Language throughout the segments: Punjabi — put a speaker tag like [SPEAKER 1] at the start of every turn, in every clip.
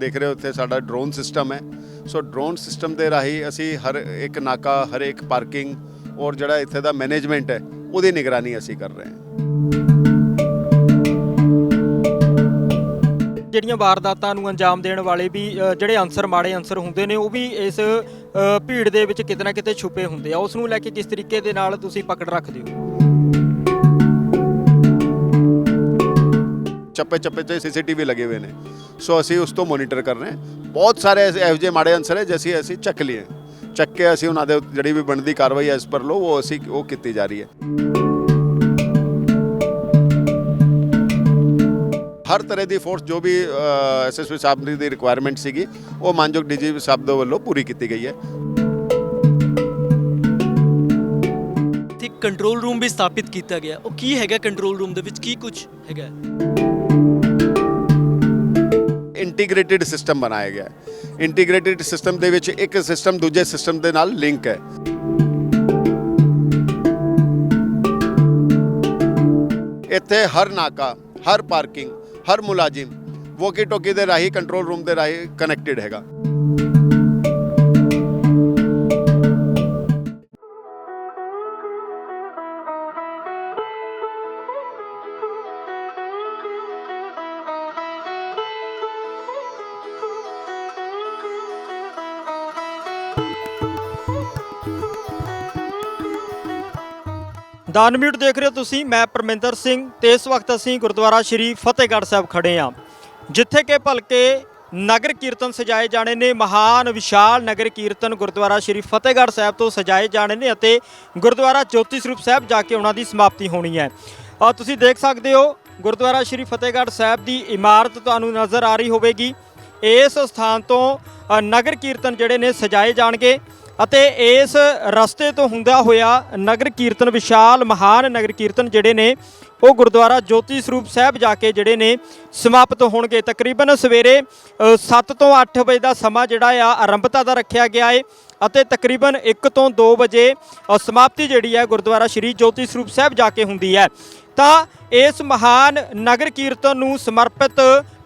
[SPEAKER 1] ਦੇਖ ਰਹੇ ਹੋ ਉੱਥੇ ਸਾਡਾ ਡਰੋਨ ਸਿਸਟਮ ਹੈ। ਸੋ ਡਰੋਨ ਸਿਸਟਮ ਦੇ ਰਾਹੀਂ ਅਸੀਂ ਹਰ ਇੱਕ ਨਾਕਾ ਹਰ ਇੱਕ ਪਾਰਕਿੰਗ ਔਰ ਜਿਹੜਾ ਇੱਥੇ ਦਾ ਮੈਨੇਜਮੈਂਟ ਹੈ ਉਹਦੀ ਨਿਗਰਾਨੀ ਅਸੀਂ ਕਰ ਰਹੇ ਹਾਂ।
[SPEAKER 2] ਜਿਹੜੀਆਂ ਵਾਰਦਾਤਾਂ ਨੂੰ ਅੰਜਾਮ ਦੇਣ ਵਾਲੇ ਵੀ ਜਿਹੜੇ ਅਨਸਰ ਮਾੜੇ ਅਨਸਰ ਹੁੰਦੇ ਨੇ ਉਹ ਵੀ ਇਸ ਭੀੜ ਦੇ ਵਿੱਚ ਕਿਤੇ ਨਾ ਕਿਤੇ ਛੁਪੇ ਹੁੰਦੇ ਆ। ਉਸ ਨੂੰ ਲੈ ਕੇ ਕਿਸ ਤਰੀਕੇ ਦੇ ਨਾਲ ਤੁਸੀਂ ਪਕੜ ਰੱਖਦੇ ਹੋ?
[SPEAKER 1] ਚੱਪੇ ਚੱਪੇ 'ਤੇ ਸੀਸੀਟੀਵੀ ਲੱਗੇ ਹੋਏ ਨੇ। ਸੋ ਅਸੀਂ ਉਸ ਤੋਂ ਮੋਨੀਟਰ ਕਰ ਰਹੇ ਹਾਂ। ਬਹੁਤ ਸਾਰੇ ਇਹੋ ਜਿਹੇ ਮਾੜੇ ਅਨਸਰ ਹੈ ਜਿਵੇਂ ਅਸੀਂ ਚੱਕ ਲਏ ਚੱਕ ਕੇ ਅਸੀਂ ਉਹਨਾਂ ਦੇ ਜਿਹੜੀ ਵੀ ਬਣਦੀ ਕਾਰਵਾਈ ਐਸ ਪਰ ਲੋ ਉਹ ਅਸੀਂ ਉਹ ਕੀਤੀ ਜਾ ਰਹੀ ਹੈ। ਹਰ ਤਰ੍ਹਾਂ ਦੀ ਫੋਰਸ ਜੋ ਵੀ ਐਸਐਸਪੀ ਸਾਹਿਬ ਦੀ ਰਿਕੁਆਇਰਮੈਂਟ ਸੀਗੀ, ਉਹ ਮਾਨਯੋਗ ਡੀਜੀਪੀ ਸਾਹਿਬ ਦੇ ਵੱਲੋਂ ਪੂਰੀ ਕੀਤੀ ਗਈ ਹੈ।
[SPEAKER 3] ਤੇ ਕੰਟਰੋਲ ਰੂਮ ਵੀ ਸਥਾਪਿਤ ਕੀਤਾ ਗਿਆ। ਉਹ ਕੀ ਹੈਗਾ ਕੰਟਰੋਲ ਰੂਮ ਦੇ ਵਿੱਚ? ਕੀ ਕੁਝ ਹੈਗਾ?
[SPEAKER 1] ਇੰਟੀਗ੍ਰੇਟਿਡ ਸਿਸਟਮ ਬਣਾਇਆ ਗਿਆ ਹੈ। ਇੰਟੀਗ੍ਰੇਟਿਡ ਸਿਸਟਮ ਦੇ ਵਿੱਚ ਇੱਕ ਸਿਸਟਮ ਦੂਜੇ ਸਿਸਟਮ ਦੇ ਨਾਲ ਲਿੰਕ ਹੈ। ਇੱਥੇ ਹਰ ਨਾਕਾ, ਹਰ ਪਾਰਕਿੰਗ ਹਰ ਮੁਲਾਜ਼ਮ ਵੋਕੀ ਟੋਕੀ ਦੇ ਰਾਹੀਂ ਕੰਟਰੋਲ ਰੂਮ ਦੇ ਰਾਹੀਂ ਕਨੈਕਟਡ ਹੈਗਾ।
[SPEAKER 2] ਦਾਨ ਮਿਊਟ ਦੇਖ ਰਹੇ ਹੋ ਤੁਸੀਂ, ਮੈਂ ਪਰਮਿੰਦਰ ਸਿੰਘ ਤੇ ਇਸ ਵਕਤ ਅਸੀਂ ਗੁਰਦੁਆਰਾ ਸ਼੍ਰੀ ਫਤਿਹਗੜ੍ਹ ਸਾਹਿਬ ਖੜੇ ਹਾਂ, ਜਿੱਥੇ ਕਿ ਭਲਕੇ ਨਗਰ ਕੀਰਤਨ ਸਜਾਏ ਜਾਣੇ ਨੇ, ਮਹਾਨ ਵਿਸ਼ਾਲ ਨਗਰ ਕੀਰਤਨ ਗੁਰਦੁਆਰਾ ਸ਼੍ਰੀ ਫਤਿਹਗੜ੍ਹ ਸਾਹਿਬ ਤੋਂ ਸਜਾਏ ਜਾਣੇ ਨੇ ਅਤੇ ਗੁਰਦੁਆਰਾ ਜੋਤੀ ਸਰੂਪ ਸਾਹਿਬ ਜਾ ਕੇ ਉਹਨਾਂ ਦੀ ਸਮਾਪਤੀ ਹੋਣੀ ਹੈ। ਆ ਤੁਸੀਂ ਦੇਖ ਸਕਦੇ ਹੋ, ਗੁਰਦੁਆਰਾ ਸ਼੍ਰੀ ਫਤਿਹਗੜ੍ਹ ਸਾਹਿਬ ਦੀ ਇਮਾਰਤ ਤੁਹਾਨੂੰ ਨਜ਼ਰ ਆ ਰਹੀ ਹੋਵੇਗੀ। ਇਸ ਸਥਾਨ ਤੋਂ ਨਗਰ ਕੀਰਤਨ ਜਿਹੜੇ ਨੇ ਸਜਾਏ ਜਾਣਗੇ। ਅਤੇ ਇਸ ਰਸਤੇ ਤੋਂ ਹੁੰਦਾ ਹੋਇਆ ਨਗਰ ਕੀਰਤਨ ਵਿਸ਼ਾਲ ਮਹਾਨ ਨਗਰ ਕੀਰਤਨ ਜਿਹੜੇ ਨੇ, ਉਹ ਗੁਰਦੁਆਰਾ ਜੋਤੀ ਸਰੂਪ ਸਾਹਿਬ ਜਾ ਕੇ ਜਿਹੜੇ ਨੇ ਸਮਾਪਤ ਹੋਣਗੇ। ਤਕਰੀਬਨ ਸਵੇਰੇ 7 ਤੋਂ 8 ਵਜੇ ਦਾ ਸਮਾਂ ਜਿਹੜਾ ਆ, ਆਰੰਭਤਾ ਦਾ ਰੱਖਿਆ ਗਿਆ ਹੈ ਅਤੇ ਤਕਰੀਬਨ 1 ਤੋਂ 2 ਵਜੇ ਸਮਾਪਤੀ ਜਿਹੜੀ ਹੈ ਗੁਰਦੁਆਰਾ ਸ਼੍ਰੀ ਜੋਤੀ ਸਰੂਪ ਸਾਹਿਬ ਜਾ ਕੇ ਹੁੰਦੀ ਹੈ। ਤਾਂ ਇਸ ਮਹਾਨ ਨਗਰ ਕੀਰਤਨ ਨੂੰ ਸਮਰਪਿਤ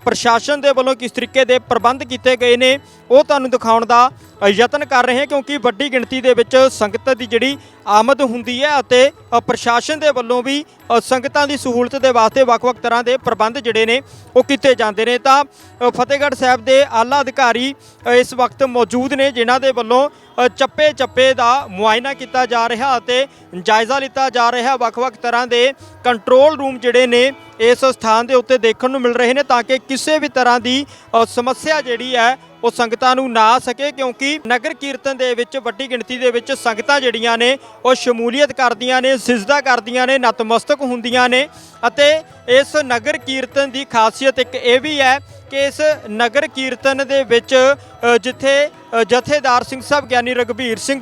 [SPEAKER 2] ਪ੍ਰਸ਼ਾਸਨ ਦੇ ਵੱਲੋਂ ਕਿਸ ਤਰੀਕੇ ਦੇ ਪ੍ਰਬੰਧ ਕੀਤੇ ਗਏ ਨੇ ਉਹ ਤੁਹਾਨੂੰ ਦਿਖਾਉਣ ਦਾ ਯਤਨ ਕਰ ਰਹੇ ਹਾਂ ਕਿਉਂਕਿ ਵੱਡੀ ਗਿਣਤੀ ਦੇ ਵਿੱਚ ਸੰਗਤ ਦੀ ਜਿਹੜੀ ਆਮਦ ਹੁੰਦੀ ਹੈ ਅਤੇ ਪ੍ਰਸ਼ਾਸਨ ਦੇ ਵੱਲੋਂ ਵੀ ਸੰਗਤਾਂ ਦੀ ਸਹੂਲਤ ਦੇ ਵਾਸਤੇ ਵੱਖ-ਵੱਖ ਤਰ੍ਹਾਂ ਦੇ ਪ੍ਰਬੰਧ ਜਿਹੜੇ ਨੇ ਉਹ ਕੀਤੇ ਜਾਂਦੇ ਨੇ। ਤਾਂ ਫਤਿਹਗੜ੍ਹ ਸਾਹਿਬ ਦੇ ਆਲਾ ਅਧਿਕਾਰੀ ਇਸ ਵਕਤ ਮੌਜੂਦ ਨੇ ਜਿਨ੍ਹਾਂ ਦੇ ਵੱਲੋਂ ਚੱਪੇ-ਚੱਪੇ ਦਾ ਮੁਆਇਨਾ ਕੀਤਾ ਜਾ ਰਿਹਾ ਅਤੇ ਜਾਇਜ਼ਾ ਲਿੱਤਾ ਜਾ ਰਿਹਾ। ਵੱਖ-ਵੱਖ ਤਰ੍ਹਾਂ ਦੇ ਕੰਟਰੋਲ ਰੂਮ ਜਿਹੜੇ ਨੇ ਇਸ ਸਥਾਨ ਦੇ ਉੱਤੇ ਦੇਖਣ ਨੂੰ ਮਿਲ ਰਹੇ ਨੇ ਤਾਂ ਕਿ ਕਿਸੇ ਵੀ ਤਰ੍ਹਾਂ ਦੀ ਸਮੱਸਿਆ ਜਿਹੜੀ ਹੈ ਉਹ ਸੰਗਤਾਂ ਨੂੰ ਨਾ ਆ ਸਕੇ ਕਿਉਂਕਿ ਨਗਰ ਕੀਰਤਨ ਦੇ ਵਿੱਚ ਵੱਡੀ ਗਿਣਤੀ ਦੇ ਵਿੱਚ ਸੰਗਤਾਂ ਜਿਹੜੀਆਂ ਨੇ ਉਹ ਸ਼ਮੂਲੀਅਤ ਕਰਦੀਆਂ ਨੇ ਸਿਜਦਾ ਕਰਦੀਆਂ ਨੇ ਨਤਮਸਤਕ ਹੁੰਦੀਆਂ ਨੇ ਅਤੇ ਇਸ ਨਗਰ ਕੀਰਤਨ ਦੀ ਖਾਸੀਅਤ ਇੱਕ ਇਹ ਵੀ ਹੈ ਕਿ ਇਸ ਨਗਰ ਕੀਰਤਨ ਦੇ ਵਿੱਚ ਅ, ਜਿੱਥੇ ਅ, ਜਥੇਦਾਰ ਸਿੰਘ ਸਾਹਿਬ ਗਿਆਨੀ ਰਗਵੀਰ ਸਿੰਘ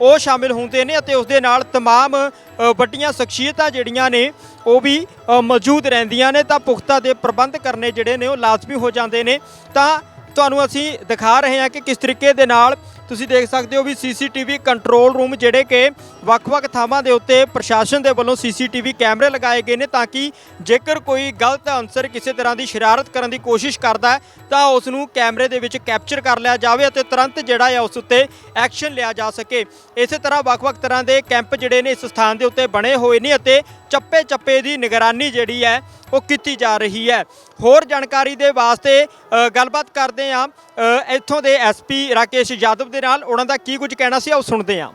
[SPEAKER 2] ਉਹ ਸ਼ਾਮਿਲ ਹੁੰਦੇ ਨੇ ਅਤੇ ਉਸ ਦੇ ਨਾਲ तमाम ਅ, ਵੱਡੀਆਂ ਸ਼ਖਸੀਅਤਾਂ ਜਿਹੜੀਆਂ ਨੇ ਉਹ ਵੀ ਅ, ਮੌਜੂਦ ਰਹਿੰਦੀਆਂ ਨੇ ਤਾਂ ਪੁਖਤਾ ਦੇ ਪ੍ਰਬੰਧ ਕਰਨੇ ਜਿਹੜੇ ਨੇ ਉਹ ਲਾਜ਼ਮੀ ਹੋ ਜਾਂਦੇ ਨੇ ਤਾਂ ਤੁਹਾਨੂੰ ਅਸੀਂ ਦਿਖਾ ਰਹੇ ਹਾਂ ਕਿ ਕਿਸ ਤਰੀਕੇ ਦੇ ਨਾਲ ਤੁਸੀਂ ਦੇਖ ਸਕਦੇ ਹੋ ਵੀ ਸੀਸੀਟੀਵੀ ਕੰਟਰੋਲ ਰੂਮ ਜਿਹੜੇ ਕਿ ਵੱਖ-ਵੱਖ ਥਾਵਾਂ ਦੇ ਉੱਤੇ ਪ੍ਰਸ਼ਾਸਨ ਦੇ ਵੱਲੋਂ ਸੀਸੀਟੀਵੀ ਕੈਮਰੇ ਲਗਾਏ ਗਏ ਨੇ ਤਾਂ ਕਿ ਜੇਕਰ ਕੋਈ ਗਲਤ ਅਨਸਰ ਕਿਸੇ ਤਰ੍ਹਾਂ ਦੀ ਸ਼ਰਾਰਤ ਕਰਨ ਦੀ ਕੋਸ਼ਿਸ਼ ਕਰਦਾ ਹੈ, ਤਾਂ ਉਸ ਨੂੰ ਕੈਮਰੇ ਦੇ ਵਿੱਚ ਕੈਪਚਰ ਕਰ ਲਿਆ ਜਾਵੇ ਅਤੇ ਤੁਰੰਤ ਜਿਹੜਾ ਹੈ ਉਸ ਉੱਤੇ ਐਕਸ਼ਨ ਲਿਆ ਜਾ ਸਕੇ। ਇਸੇ ਤਰ੍ਹਾਂ ਵੱਖ-ਵੱਖ ਤਰ੍ਹਾਂ ਦੇ ਕੈਂਪ ਜਿਹੜੇ ਨੇ ਇਸ ਸਥਾਨ ਦੇ ਉੱਤੇ ਬਣੇ ਹੋਏ ਨੇ ਅਤੇ ਚੱਪੇ-ਚੱਪੇ ਦੀ ਨਿਗਰਾਨੀ ਜਿਹੜੀ ਹੈ, ਉਹ ਕੀਤੀ ਜਾ ਰਹੀ ਹੈ। ਹੋਰ ਜਾਣਕਾਰੀ ਦੇ ਵਾਸਤੇ ਗੱਲਬਾਤ ਕਰਦੇ ਹਾਂ ਇੱਥੋਂ ਦੇ ਐਸਪੀ ਰਾਕੇਸ਼ ਯਾਦਵ ਦੇ ਨਾਲ। ਉਹਨਾਂ ਦਾ ਕੀ ਕੁਝ ਕਹਿਣਾ ਸੀ ਉਹ ਸੁਣਦੇ ਹਾਂ।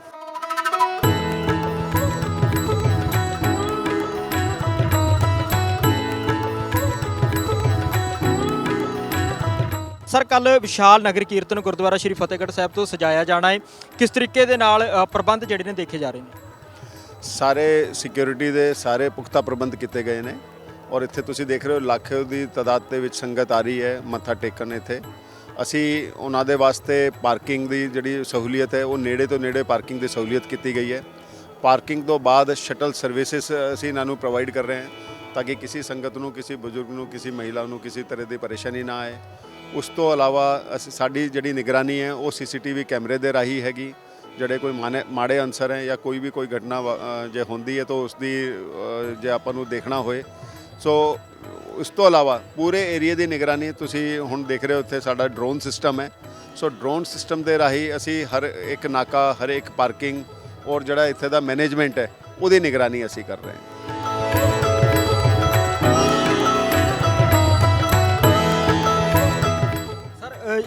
[SPEAKER 2] ਸਰ ਕੱਲ ਵਿਸ਼ਾਲ ਨਗਰ ਕੀਰਤਨ ਗੁਰਦੁਆਰਾ ਸ਼੍ਰੀ ਫਤਿਹਗੜ੍ਹ ਸਾਹਿਬ ਤੋਂ ਸਜਾਇਆ ਜਾਣਾ ਹੈ। ਕਿਸ ਤਰੀਕੇ ਦੇ ਨਾਲ ਪ੍ਰਬੰਧ ਜਿਹੜੇ ਨੇ ਦੇਖੇ ਜਾ ਰਹੇ ਨੇ?
[SPEAKER 1] ਸਾਰੇ ਸਿਕਿਉਰਿਟੀ ਦੇ ਸਾਰੇ ਪੁਖਤਾ ਪ੍ਰਬੰਧ ਕੀਤੇ ਗਏ ਨੇ। ਔਰ ਇੱਥੇ ਤੁਸੀਂ ਦੇਖ ਰਹੇ ਹੋ ਲੱਖ ਦੀ ਤਾਦਾਦ ਦੇ ਵਿੱਚ ਸੰਗਤ ਆ ਰਹੀ ਹੈ, ਮੱਥਾ ਟੇਕਣ ਇੱਥੇ। ਅਸੀਂ ਉਹਨਾਂ ਦੇ ਵਾਸਤੇ ਪਾਰਕਿੰਗ ਦੀ ਜਿਹੜੀ ਸਹੂਲੀਅਤ ਹੈ, ਉਹ ਨੇੜੇ ਤੋਂ ਨੇੜੇ ਪਾਰਕਿੰਗ ਦੀ ਸਹੂਲੀਅਤ ਕੀਤੀ ਗਈ ਹੈ। ਪਾਰਕਿੰਗ ਤੋਂ ਬਾਅਦ ਸ਼ਟਲ ਸਰਵਿਸਿਜ਼ ਅਸੀਂ ਇਹਨਾਂ ਨੂੰ ਪ੍ਰੋਵਾਈਡ ਕਰ ਰਹੇ ਹਾਂ ਤਾਂ ਕਿ ਕਿਸੇ ਸੰਗਤ ਨੂੰ, ਕਿਸੇ ਬਜ਼ੁਰਗ ਨੂੰ, ਕਿਸੇ ਮਹਿਲਾ ਨੂੰ ਕਿਸੇ ਤਰ੍ਹਾਂ ਦੀ ਪਰੇਸ਼ਾਨੀ ਨਾ ਆਏ। ਉਸ ਤੋਂ ਇਲਾਵਾ ਅਸੀਂ ਸਾਡੀ ਜਿਹੜੀ ਨਿਗਰਾਨੀ ਹੈ, ਉਹ ਸੀਸੀਟੀਵੀ ਕੈਮਰੇ ਦੇ ਰਾਹੀਂ ਹੈਗੀ। ਜਿਹੜੇ ਕੋਈ ਮਾਨੇ ਮਾੜੇ ਅਨਸਰ ਹੈ ਜਾਂ ਕੋਈ ਵੀ ਕੋਈ ਘਟਨਾ ਵਾ- ਜੇ ਹੁੰਦੀ ਹੈ ਤਾਂ ਉਸ ਦੀ ਜੇ ਆਪਾਂ ਨੂੰ ਦੇਖਣਾ ਹੋਏ। ਸੋ ਇਸ ਤੋਂ ਇਲਾਵਾ ਪੂਰੇ ਏਰੀਆ ਦੀ ਨਿਗਰਾਨੀ ਤੁਸੀਂ ਹੁਣ ਦੇਖ ਰਹੇ ਹੋ, ਇੱਥੇ ਸਾਡਾ ਡਰੋਨ ਸਿਸਟਮ ਹੈ। ਸੋ ਡਰੋਨ ਸਿਸਟਮ ਦੇ ਰਾਹੀਂ ਅਸੀਂ ਹਰ ਇੱਕ ਨਾਕਾ, ਹਰ ਇੱਕ ਪਾਰਕਿੰਗ ਔਰ ਜਿਹੜਾ ਇੱਥੇ ਦਾ ਮੈਨੇਜਮੈਂਟ ਹੈ, ਉਹਦੀ ਨਿਗਰਾਨੀ ਅਸੀਂ ਕਰ ਰਹੇ ਹਾਂ।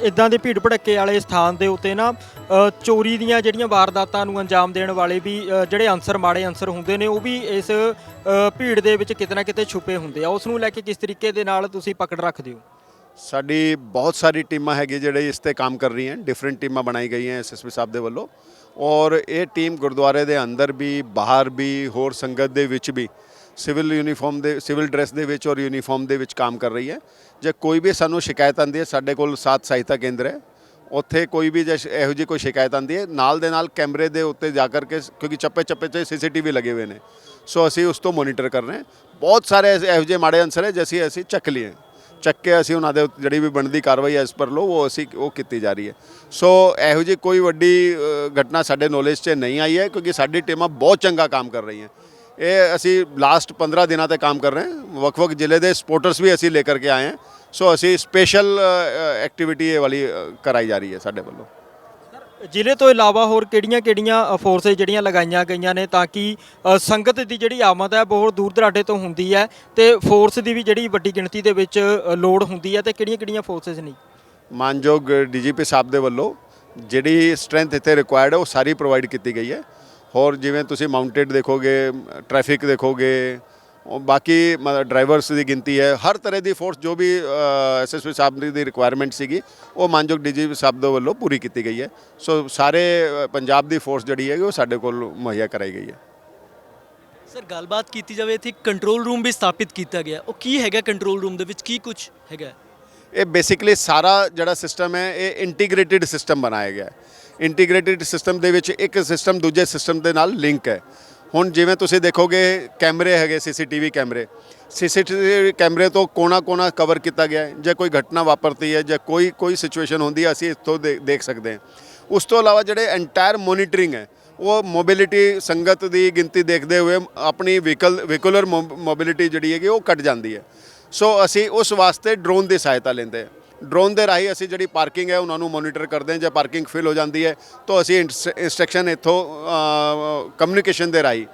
[SPEAKER 2] ਇਦਾਂ ਦੇ ਭੀੜ ਭੜੱਕੇ ਵਾਲੇ ਸਥਾਨ ਦੇ ਉੱਤੇ ਨਾ ਅ, ਚੋਰੀ ਦੀਆਂ ਜਿਹੜੀਆਂ ਵਾਰਦਾਤਾਂ ਨੂੰ ਅੰਜਾਮ ਦੇਣ ਵਾਲੇ ਵੀ ਅ, ਜਿਹੜੇ ਅਨਸਰ ਮਾੜੇ ਅਨਸਰ ਹੁੰਦੇ ਨੇ ਉਹ ਵੀ ਇਸ ਅ, ਭੀੜ ਦੇ ਵਿੱਚ ਕਿਤੇ ਨਾ ਕਿਤੇ ਛੁਪੇ ਹੁੰਦੇ ਆ। ਉਸ ਨੂੰ ਲੈ ਕੇ ਕਿਸ ਤਰੀਕੇ ਦੇ ਨਾਲ ਤੁਸੀਂ ਪਕੜ ਰੱਖਦੇ ਹੋ?
[SPEAKER 1] ਸਾਡੀ ਬਹੁਤ ਸਾਰੀ ਟੀਮਾਂ ਹੈਗੀ ਜਿਹੜੇ ਇਸ ਤੇ ਕੰਮ ਕਰ ਰਹੀਆਂ ਡਿਫਰੈਂਟ ਟੀਮਾਂ ਬਣਾਈ ਗਈਆਂ ਐਸਐਸਪੀ ਸਾਹਿਬ ਦੇ ਵੱਲੋਂ। ਔਰ ਇਹ ਟੀਮ ਗੁਰਦੁਆਰੇ ਦੇ ਅੰਦਰ ਵੀ ਬਾਹਰ ਵੀ ਹੋਰ ਸੰਗਤ ਦੇ ਵਿੱਚ ਵੀ ਸਿਵਲ ਯੂਨੀਫਾਰਮ ਦੇ, ਸਿਵਲ ਡਰੈਸ ਦੇ ਵਿੱਚ ਔਰ ਯੂਨੀਫਾਰਮ ਦੇ ਵਿੱਚ ਕੰਮ ਕਰ ਰਹੀ ਹੈ। ਜੇ ਕੋਈ ਵੀ ਸਾਨੂੰ ਸ਼ਿਕਾਇਤ ਆਉਂਦੀ ਹੈ, ਸਾਡੇ ਕੋਲ ਸਾਥ ਸਹਾਇਤਾ ਕੇਂਦਰ ਹੈ। ਉੱਥੇ ਕੋਈ ਵੀ ਜੇ ਇਹੋ ਜਿਹੀ ਕੋਈ ਸ਼ਿਕਾਇਤ ਆਉਂਦੀ ਹੈ, ਨਾਲ ਦੇ ਨਾਲ ਕੈਮਰੇ ਦੇ ਉੱਤੇ ਜਾ ਕਰਕੇ ਕਿਉਂਕਿ ਚੱਪੇ ਚੱਪੇ 'ਤੇ ਸੀਸੀਟੀਵੀ ਲੱਗੇ ਹੋਏ ਨੇ। ਸੋ ਅਸੀਂ ਉਸ ਤੋਂ ਮੋਨੀਟਰ ਕਰ ਰਹੇ ਹਾਂ। ਬਹੁਤ ਸਾਰੇ ਇਹੋ ਜਿਹੇ ਮਾੜੇ ਅਨਸਰ ਹੈ ਜਿਵੇਂ ਅਸੀਂ ਚੱਕ ਲਈਏ। ਚੱਕ ਕੇ ਅਸੀਂ ਉਹਨਾਂ ਦੇ ਜਿਹੜੀ ਵੀ ਬਣਦੀ ਕਾਰਵਾਈ ਹੈ ਇਸ ਪਰ ਲੋ ਉਹ ਅਸੀਂ, ਉਹ ਕੀਤੀ ਜਾ ਰਹੀ ਹੈ। ਸੋ ਇਹੋ ਜਿਹੀ ਕੋਈ ਵੱਡੀ ਘਟਨਾ ਸਾਡੇ ਨੌਲੇਜ 'ਚ ਨਹੀਂ ਆਈ ਹੈ, ਕਿਉਂਕਿ ਸਾਡੀ ਟੀਮਾਂ ਬਹੁਤ ਚੰਗਾ ਕੰਮ ਕਰ ਰਹੀਆਂ। ਇਹ ਅਸੀਂ ਲਾਸਟ 15 ਦਿਨਾਂ ਤੇ ਕੰਮ ਕਰ ਰਹੇ ਹਾਂ। ਵੱਖ-ਵੱਖ ਜ਼ਿਲ੍ਹੇ ਦੇ ਸਪੋਰਟਰਸ ਵੀ ਅਸੀਂ ਲੈ ਕਰਕੇ ਆਏ ਹਾਂ। ਸੋ ਅਸੀਂ ਸਪੈਸ਼ਲ ਐਕਟੀਵਿਟੀ ਇਹ ਵਾਲੀ ਕਰਾਈ ਜਾ ਰਹੀ ਹੈ ਸਾਡੇ ਵੱਲੋਂ।
[SPEAKER 2] ਜ਼ਿਲ੍ਹੇ ਤੋਂ ਇਲਾਵਾ ਹੋਰ ਕਿਹੜੀਆਂ-ਕਿਹੜੀਆਂ ਫੋਰਸਸ ਜਿਹੜੀਆਂ ਲਗਾਈਆਂ ਗਈਆਂ ਨੇ ਤਾਂ ਕਿ ਸੰਗਤ ਦੀ ਜਿਹੜੀ ਆਮਦ ਹੈ ਬਹੁਤ ਦੂਰ ਦਰਾਡੇ ਤੋਂ ਹੁੰਦੀ ਹੈ ਤੇ ਫੋਰਸ ਦੀ ਵੀ ਜਿਹੜੀ ਵੱਡੀ ਗਿਣਤੀ ਦੇ ਵਿੱਚ ਲੋੜ ਹੁੰਦੀ ਹੈ ਤੇ ਕਿਹੜੀਆਂ-ਕਿਹੜੀਆਂ ਫੋਰਸਸ ਨੇ?
[SPEAKER 1] ਮਾਨਯੋਗ ਡੀਜੀਪੀ ਸਾਹਿਬ ਦੇ ਵੱਲੋਂ ਜਿਹੜੀ ਸਟਰੈਂਥ ਇੱਥੇ ਰਿਕੁਆਇਰਡ ਹੈ ਉਹ ਸਾਰੀ ਪ੍ਰੋਵਾਈਡ ਕੀਤੀ ਗਈ ਹੈ। ਹੋਰ ਜਿਵੇਂ ਤੁਸੀਂ ਮਾਊਂਟੇਡ ਦੇਖੋਗੇ ਟ੍ਰੈਫਿਕ ਦੇਖੋਗੇ ਬਾਕੀ ਡਰਾਈਵਰਸ ਦੀ ਗਿਣਤੀ ਹੈ ਹਰ ਤਰ੍ਹਾਂ ਦੀ ਫੋਰਸ ਜੋ ਵੀ ਐਸਐਸਪੀ ਸਾਹਿਬ ਦੀ- ਰਿਕੁਆਇਰਮੈਂਟ ਸੀਗੀ ਉਹ ਮਾਨਯੋਗ ਡੀਜੀਪੀ ਸਾਹਿਬ ਦੇ ਵੱਲੋਂ ਪੂਰੀ ਕੀਤੀ ਗਈ ਹੈ। ਸੋ ਸਾਰੇ ਪੰਜਾਬ ਦੀ ਫੋਰਸ ਜਿਹੜੀ ਹੈਗੀ ਉਹ ਸਾਡੇ ਕੋਲ ਮੁਹੱਈਆ ਕਰਾਈ ਗਈ ਹੈ।
[SPEAKER 3] ਸਰ ਗੱਲਬਾਤ ਕੀਤੀ ਜਾਵੇ ਇੱਥੇ ਕੰਟਰੋਲ ਰੂਮ ਵੀ ਸਥਾਪਿਤ ਕੀਤਾ ਗਿਆ। ਉਹ ਕੀ ਹੈਗਾ ਕੰਟਰੋਲ ਰੂਮ ਦੇ ਵਿੱਚ? ਕੀ ਕੁਝ ਹੈਗਾ?
[SPEAKER 1] ਇਹ ਬੇਸਿਕਲੀ ਸਾਰਾ ਜਿਹੜਾ ਸਿਸਟਮ ਹੈ ਇਹ ਇੰਟੀਗ੍ਰੇਟਿਡ ਸਿਸਟਮ ਬਣਾਇਆ ਗਿਆ ਹੈ। ਇੰਟੀਗ੍ਰੇਟਿਡ ਸਿਸਟਮ ਦੇ ਵਿੱਚ ਇੱਕ ਸਿਸਟਮ ਦੂਜੇ ਸਿਸਟਮ ਦੇ ਨਾਲ ਲਿੰਕ ਹੈ। ਹੁਣ ਜਿਵੇਂ ਤੁਸੀਂ ਦੇਖੋਗੇ ਕੈਮਰੇ ਹੈਗੇ, ਸੀਸੀਟੀਵੀ ਕੈਮਰੇ। ਸੀਸੀਟੀਵੀ ਕੈਮਰੇ ਤੋਂ ਕੋਨਾ-ਕੋਨਾ ਕਵਰ ਕੀਤਾ ਗਿਆ ਹੈ। ਜੇ ਕੋਈ ਘਟਨਾ ਵਾਪਰਦੀ ਹੈ, ਜਾਂ ਕੋਈ ਕੋਈ ਸਿਚੁਏਸ਼ਨ ਹੁੰਦੀ ਹੈ, ਅਸੀਂ ਇੱਥੋਂ ਦੇ- ਦੇਖ ਸਕਦੇ ਹਾਂ। ਉਸ ਤੋਂ ਇਲਾਵਾ ਜਿਹੜੇ ਐਂਟਾਇਰ ਮੋਨੀਟਰਿੰਗ ਹੈ, ਉਹ ਮੋਬਿਲਿਟੀ ਸੰਗਤ ਦੀ ਗਿਣਤੀ ਦੇਖਦੇ ਹੋਏ ਆਪਣੀ ਵਹੀਕਲ ਵਹੀਕੂਲਰ ਮੋਬਿਲਿਟੀ ਜਿਹੜੀ ਹੈਗੀ, ਉਹ ਘਟ ਜਾਂਦੀ ਹੈ। ਸੋ ਅਸੀਂ ਉਸ ਵਾਸਤੇ ਡਰੋਨ ਦੀ ਸਹਾਇਤਾ ਲੈਂਦੇ ਹਾਂ। ਡਰੋਨ ਦੇ ਰਾਹੀਂ ਅਸੀਂ ਜਿਹੜੀ ਪਾਰਕਿੰਗ ਹੈ ਉਹਨਾਂ ਨੂੰ ਮੋਨੀਟਰ ਕਰਦੇ ਹਾਂ, ਜੇ ਪਾਰਕਿੰਗ ਫਿਲ ਹੋ ਜਾਂਦੀ ਹੈ, ਤਾਂ ਅਸੀਂ ਇਨਸਟਰਕਸ਼ਨ ਇੱਥੋਂ ਕਮਿਊਨੀਕੇਸ਼ਨ ਦੇ ਰਾਹੀਂ।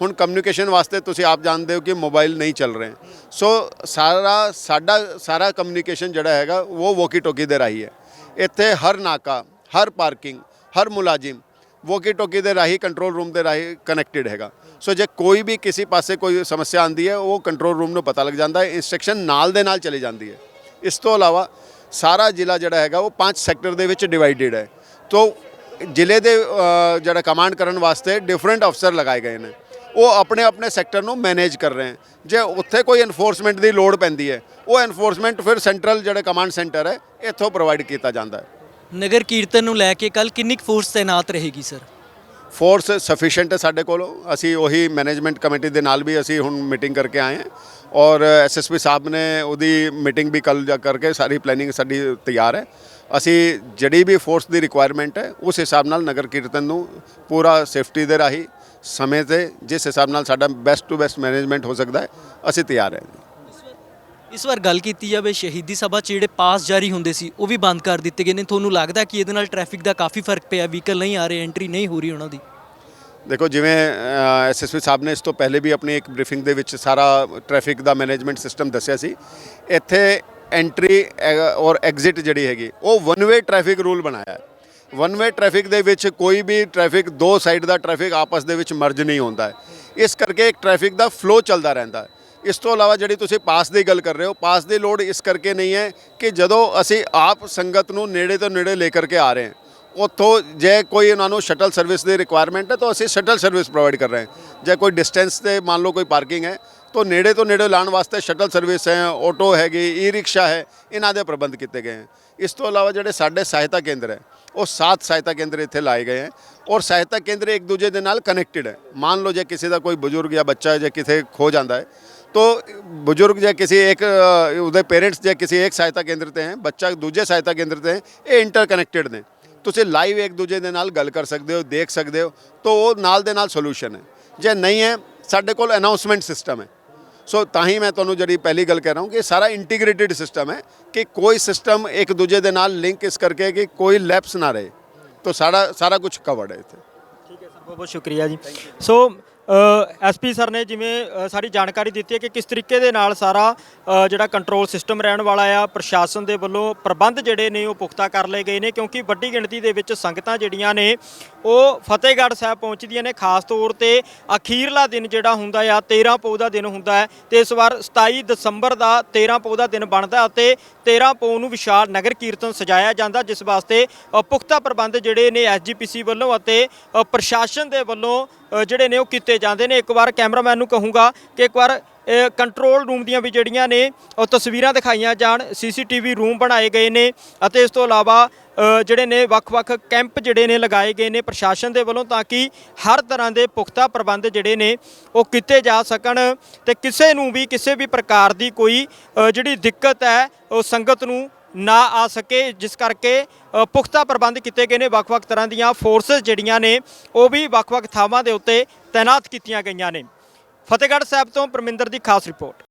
[SPEAKER 1] ਹੁਣ ਕਮਿਊਨੀਕੇਸ਼ਨ ਵਾਸਤੇ ਤੁਸੀਂ ਆਪ ਜਾਣਦੇ ਹੋ ਕਿ ਮੋਬਾਈਲ ਨਹੀਂ ਚੱਲ ਰਹੇ। ਸੋ ਸਾਰਾ, ਸਾਡਾ, ਸਾਰਾ ਕਮਿਊਨੀਕੇਸ਼ਨ ਜਿਹੜਾ ਹੈਗਾ, ਉਹ ਵੋਕੀ ਟੋਕੀ ਦੇ ਰਾਹੀਂ ਹੈ। ਇੱਥੇ ਹਰ ਨਾਕਾ, ਹਰ ਪਾਰਕਿੰਗ, ਹਰ ਮੁਲਾਜ਼ਮ ਵੋਕੀ ਟੋਕੀ ਦੇ ਰਾਹੀਂ ਕੰਟਰੋਲ ਰੂਮ ਦੇ ਰਾਹੀਂ ਕਨੈਕਟਡ ਹੈਗਾ। ਸੋ ਜੇ ਕੋਈ ਵੀ ਕਿਸੇ ਪਾਸੇ ਕੋਈ ਸਮੱਸਿਆ ਆਂਦੀ ਹੈ, ਉਹ ਕੰਟਰੋਲ ਰੂਮ ਨੂੰ ਪਤਾ ਲੱਗ ਜਾਂਦਾ ਹੈ ਇਨਸਟਰਕਸ਼ਨ ਨਾਲ ਦੇ ਨਾਲ ਚਲੀ ਜਾਂਦੀ ਹੈ। ਇਸ ਤੋਂ ਇਲਾਵਾ ਸਾਰਾ ਜ਼ਿਲ੍ਹਾ ਜਿਹੜਾ ਹੈਗਾ ਉਹ ਪੰਜ ਸੈਕਟਰ ਦੇ ਵਿੱਚ ਡਿਵਾਈਡਡ ਹੈ। ਤੋਂ ਜ਼ਿਲ੍ਹੇ ਦੇ ਜਿਹੜਾ ਕਮਾਂਡ ਕਰਨ ਵਾਸਤੇ ਡਿਫਰੈਂਟ ਅਫਸਰ ਲਗਾਏ ਗਏ ਨੇ। ਉਹ ਆਪਣੇ ਆਪਣੇ ਸੈਕਟਰ ਨੂੰ ਮੈਨੇਜ ਕਰ ਰਹੇ ਹਨ। ਜੇ ਉੱਥੇ ਕੋਈ ਐਨਫੋਰਸਮੈਂਟ ਦੀ ਲੋੜ ਪੈਂਦੀ ਹੈ, ਉਹ ਐਨਫੋਰਸਮੈਂਟ ਫਿਰ ਸੈਂਟਰਲ ਜਿਹੜਾ ਕਮਾਂਡ ਸੈਂਟਰ ਹੈ, ਇੱਥੋਂ ਪ੍ਰੋਵਾਈਡ ਕੀਤਾ ਜਾਂਦਾ ਹੈ।
[SPEAKER 3] ਨਗਰ ਕੀਰਤਨ ਨੂੰ ਲੈ ਕੇ ਕੱਲ ਕਿੰਨੀ ਕੁ ਫੋਰਸ ਤਾਇਨਾਤ ਰਹੇਗੀ ਸਰ
[SPEAKER 1] ਫੋਰਸ ਸਫੀਸ਼ੀਐਂਟ ਹੈ ਸਾਡੇ ਕੋਲ। ਅਸੀਂ ਉਹੀ ਮੈਨੇਜਮੈਂਟ ਕਮੇਟੀ ਦੇ ਨਾਲ ਵੀ ਅਸੀਂ ਹੁਣ ਮੀਟਿੰਗ ਕਰਕੇ ਆਏ ਹਾਂ। ਔਰ ਐਸਐਸਪੀ ਸਾਹਿਬ ਨੇ ਉਹਦੀ ਮੀਟਿੰਗ ਵੀ ਕੱਲ ਕਰਕੇ ਸਾਰੀ ਪਲੈਨਿੰਗ ਸਾਡੀ ਤਿਆਰ ਹੈ। ਅਸੀਂ ਜਿਹੜੀ ਵੀ ਫੋਰਸ ਦੀ ਰਿਕੁਆਇਰਮੈਂਟ ਹੈ, ਉਸ ਹਿਸਾਬ ਨਾਲ ਨਗਰ ਕੀਰਤਨ ਨੂੰ ਪੂਰਾ ਸੇਫਟੀ ਦੇ ਰਾਹੀਂ, ਸਮੇਂ ਤੇ ਜਿਸ ਹਿਸਾਬ ਨਾਲ ਸਾਡਾ ਬੈਸਟ ਟੂ ਬੈਸਟ ਮੈਨੇਜਮੈਂਟ ਹੋ ਸਕਦਾ ਹੈ, ਅਸੀਂ ਤਿਆਰ ਹੈ।
[SPEAKER 3] ਇਸ ਵਾਰ ਗੱਲ ਕੀਤੀ ਜਾਵੇ, ਸ਼ਹੀਦੀ ਸਭਾ 'ਚ ਜਿਹੜੇ ਪਾਸ ਜਾਰੀ ਹੁੰਦੇ ਸੀ, ਉਹ ਵੀ ਬੰਦ ਕਰ ਦਿੱਤੇ ਗਏ ਨੇ। ਤੁਹਾਨੂੰ ਲੱਗਦਾ ਕਿ ਇਹਦੇ ਨਾਲ ਟ੍ਰੈਫਿਕ ਦਾ ਕਾਫੀ ਫ਼ਰਕ ਪਿਆ? ਵਹੀਕਲ ਨਹੀਂ ਆ ਰਹੇ ਐਂਟਰੀ ਨਹੀਂ ਹੋ ਰਹੀ ਉਹਨਾਂ ਦੀ?
[SPEAKER 1] ਦੇਖੋ, ਜਿਵੇਂ ਐਸਐਸਪੀ ਸਾਹਿਬ ਨੇ ਇਸ ਤੋਂ ਪਹਿਲੇ ਵੀ ਆਪਣੀ ਇੱਕ ਬਰੀਫਿੰਗ ਦੇ ਵਿੱਚ ਸਾਰਾ ਟ੍ਰੈਫਿਕ ਦਾ ਮੈਨੇਜਮੈਂਟ ਸਿਸਟਮ ਦੱਸਿਆ ਸੀ। ਇੱਥੇ ਐਂਟਰੀ ਔਰ ਐਗਜ਼ਿਟ ਜਿਹੜੀ ਹੈਗੀ, ਉਹ ਵਨ ਵੇ ਟ੍ਰੈਫਿਕ ਰੂਲ ਬਣਾਇਆ ਹੈ। ਵਨ ਵੇ ਟ੍ਰੈਫਿਕ ਦੇ ਵਿੱਚ ਕੋਈ ਵੀ ਟ੍ਰੈਫਿਕ ਦੋ ਸਾਈਡ ਦਾ ਟ੍ਰੈਫਿਕ ਆਪਸ ਦੇ ਵਿੱਚ ਮਰਜ ਨਹੀਂ ਹੁੰਦਾ ਹੈ। ਇਸ ਕਰਕੇ ਇੱਕ ਟ੍ਰੈਫਿਕ ਦਾ ਫਲੋ ਚੱਲਦਾ ਰਹਿੰਦਾ ਹੈ। ਇਸ ਤੋਂ ਇਲਾਵਾ ਜਿਹੜੀ ਤੁਸੀਂ ਪਾਸ ਦੀ ਗੱਲ ਕਰ ਰਹੇ ਹੋ, ਪਾਸ ਦੀ ਲੋੜ ਇਸ ਕਰਕੇ ਨਹੀਂ ਹੈ ਕਿ ਜਦੋਂ ਅਸੀਂ ਆਪ ਸੰਗਤ ਨੂੰ ਨੇੜੇ ਤੋਂ ਨੇੜੇ ਲੈ ਕਰਕੇ ਆ ਰਹੇ ਹਾਂ, ਉੱਥੋਂ ਜੇ ਕੋਈ ਉਹਨਾਂ ਨੂੰ ਸ਼ਟਲ ਸਰਵਿਸ ਦੀ ਰਿਕੁਆਇਰਮੈਂਟ ਹੈ ਤਾਂ ਅਸੀਂ ਸ਼ਟਲ ਸਰਵਿਸ ਪ੍ਰੋਵਾਈਡ ਕਰ ਰਹੇ ਹਾਂ। ਜੇ ਕੋਈ ਡਿਸਟੈਂਸ ਤੇ ਮੰਨ ਲਓ ਕੋਈ ਪਾਰਕਿੰਗ ਹੈ, ਤਾਂ ਨੇੜੇ ਤੋਂ ਨੇੜੇ ਲਾਉਣ ਵਾਸਤੇ ਸ਼ਟਲ ਸਰਵਿਸ ਹੈ ਆਟੋ ਹੈਗੀ ਈ ਰਿਕਸ਼ਾ ਹੈ, ਇਹਨਾਂ ਦੇ ਪ੍ਰਬੰਧ ਕੀਤੇ ਗਏ ਹਨ। ਇਸ ਤੋਂ ਇਲਾਵਾ ਜਿਹੜੇ ਸਾਡੇ ਸਹਾਇਤਾ ਕੇਂਦਰ ਹੈ, ਉਹ ਸਾਤ ਸਹਾਇਤਾ ਕੇਂਦਰ ਇੱਥੇ ਲਾਏ ਗਏ ਹਨ ਔਰ ਸਹਾਇਤਾ ਕੇਂਦਰ ਇੱਕ ਦੂਜੇ ਦੇ ਨਾਲ ਕਨੈਕਟਡ ਹੈ। ਮੰਨ ਲਓ ਜੇ ਕਿਸੇ ਦਾ ਕੋਈ ਬਜ਼ੁਰਗ ਜਾਂ ਬੱਚਾ ਜੇ ਕਿਤੇ ਖੋ ਜਾਂਦਾ ਹੈ तो बुजुर्ग या किसी एक अ, ਉਹਦੇ ਪੇਰੈਂਟਸ ਜਾਂ ਕਿਸੇ ਇੱਕ ਸਹਾਇਤਾ ਕੇਂਦਰ ਤੇ ਹੈ ਬੱਚਾ ਦੂਜੇ ਸਹਾਇਤਾ ਕੇਂਦਰ ਤੇ ਹੈ ਇਹ ਇੰਟਰਕਨੈਕਟਡ ਨੇ ਤੁਸੀਂ ਲਾਈਵ ਇੱਕ ਦੂਜੇ ਦੇ ਨਾਲ ਗੱਲ ਕਰ ਸਕਦੇ ਹੋ ਦੇਖ ਸਕਦੇ ਹੋ ਤਾਂ ਉਹ ਨਾਲ ਦੇ ਨਾਲ ਸੋਲੂਸ਼ਨ ਹੈ ਜੇ ਨਹੀਂ ਹੈ ਸਾਡੇ ਕੋਲ ਅਨਾਉਂਸਮੈਂਟ ਸਿਸਟਮ ਹੈ ਸੋ ਤਾਂ ਹੀ ਮੈਂ ਤੁਹਾਨੂੰ ਜਿਹੜੀ ਪਹਿਲੀ ਗੱਲ ਕਹਿ ਰਹਾ ਹਾਂ ਕਿ ਇਹ ਸਾਰਾ ਇੰਟੀਗ੍ਰੇਟਿਡ ਸਿਸਟਮ ਹੈ ਕਿ ਕੋਈ ਸਿਸਟਮ ਇੱਕ ਦੂਜੇ ਦੇ ਨਾਲ ਲਿੰਕ ਇਸ ਕਰਕੇ ਕਿ ਕੋਈ ਲੈਪਸ ਨਾ ਰਹੇ ਤਾਂ ਸਾਰਾ ਸਾਰਾ ਕੁਝ ਕਵਰਡ ਹੈ ਇੱਥੇ
[SPEAKER 2] ਠੀਕ ਹੈ ਸਰ ਬਹੁਤ ਬਹੁਤ ਸ਼ੁਕਰੀਆ ਜੀ ਸੋ ਐਸਪੀ ਸਰ ਨੇ ਜਿਵੇਂ ਅ, ਸਾਰੀ ਜਾਣਕਾਰੀ ਦਿੱਤੀ ਹੈ ਕਿ ਕਿਸ ਤਰੀਕੇ ਦੇ ਨਾਲ ਸਾਰਾ ਅ, ਜਿਹੜਾ ਕੰਟਰੋਲ ਸਿਸਟਮ ਰਹਿਣ ਵਾਲਾ ਆ ਪ੍ਰਸ਼ਾਸਨ ਦੇ ਵੱਲੋਂ ਪ੍ਰਬੰਧ ਜਿਹੜੇ ਨੇ ਉਹ ਪੁਖਤਾ ਕਰ ਲਏ ਗਏ ਨੇ ਕਿਉਂਕਿ ਵੱਡੀ ਗਿਣਤੀ ਦੇ ਵਿੱਚ ਸੰਗਤਾਂ ਜਿਹੜੀਆਂ ਨੇ ਉਹ ਫਤਿਹਗੜ੍ਹ ਸਾਹਿਬ ਪਹੁੰਚਦੀਆਂ ਨੇ ਖਾਸ ਤੌਰ ਤੇ ਅਖੀਰਲਾ ਦਿਨ ਜਿਹੜਾ ਹੁੰਦਾ ਆ 13 ਪੋਹ ਦਾ ਦਿਨ ਹੁੰਦਾ ਹੈ ਤੇ ਇਸ ਵਾਰ 27 ਦਸੰਬਰ ਦਾ 13 ਪੋਹ ਦਾ ਦਿਨ ਬਣਦਾ ਅਤੇ 13 ਪੋਹ ਨੂੰ ਵਿਸ਼ਾਲ ਨਗਰ ਕੀਰਤਨ ਸਜਾਇਆ ਜਾਂਦਾ ਜਿਸ ਵਾਸਤੇ ਅ, ਪੁਖਤਾ ਪ੍ਰਬੰਧ ਜਿਹੜੇ ਨੇ ਐਸਜੀਪੀਸੀ ਵੱਲੋਂ ਅਤੇ ਅ, ਪ੍ਰਸ਼ਾਸਨ ਦੇ ਵੱਲੋਂ ਜਿਹੜੇ ਨੇ ਉਹ ਕੀਤੇ ਜਾਂਦੇ ਨੇ। ਇੱਕ ਵਾਰ ਕੈਮਰਾਮੈਨ ਨੂੰ ਕਹੂੰਗਾ ਕਿ ਇੱਕ ਵਾਰ ਕੰਟਰੋਲ ਰੂਮ ਦੀਆਂ ਵੀ ਜਿਹੜੀਆਂ ਨੇ, ਉਹ ਤਸਵੀਰਾਂ ਦਿਖਾਈਆਂ ਜਾਣ। ਸੀਸੀਟੀਵੀ ਰੂਮ ਬਣਾਏ ਗਏ ਨੇ ਅਤੇ ਇਸ ਤੋਂ ਇਲਾਵਾ ਜਿਹੜੇ ਨੇ ਵੱਖ-ਵੱਖ ਕੈਂਪ ਜਿਹੜੇ ਨੇ ਲਗਾਏ ਗਏ ਨੇ ਪ੍ਰਸ਼ਾਸਨ ਦੇ ਵੱਲੋਂ ਤਾਂ ਕਿ ਹਰ ਤਰ੍ਹਾਂ ਦੇ ਪੁਖਤਾ ਪ੍ਰਬੰਧ ਜਿਹੜੇ ਨੇ, ਉਹ ਕੀਤੇ ਜਾ ਸਕਣ ਤੇ ਕਿਸੇ ਨੂੰ ਵੀ, ਕਿਸੇ ਵੀ ਪ੍ਰਕਾਰ ਦੀ ਕੋਈ ਜਿਹੜੀ ਦਿੱਕਤ ਹੈ, ਉਹ ਸੰਗਤ ਨੂੰ ਨਾ ਆ ਸਕੇ, ਜਿਸ ਕਰਕੇ ਪੁਖਤਾ ਪ੍ਰਬੰਧ ਕੀਤੇ ਗਏ ਨੇ ਵੱਖ-ਵੱਖ ਤਰ੍ਹਾਂ ਦੀਆਂ ਫੋਰਸਸ ਜਿਹੜੀਆਂ ਨੇ, ਉਹ ਵੀ ਵੱਖ-ਵੱਖ ਥਾਵਾਂ ਦੇ ਉੱਤੇ ਤਾਇਨਾਤ ਕੀਤੀਆਂ ਗਈਆਂ ਨੇ। ਫਤਿਹਗੜ੍ਹ ਸਾਹਿਬ ਤੋਂ ਪਰਮਿੰਦਰ ਦੀ ਖਾਸ ਰਿਪੋਰਟ।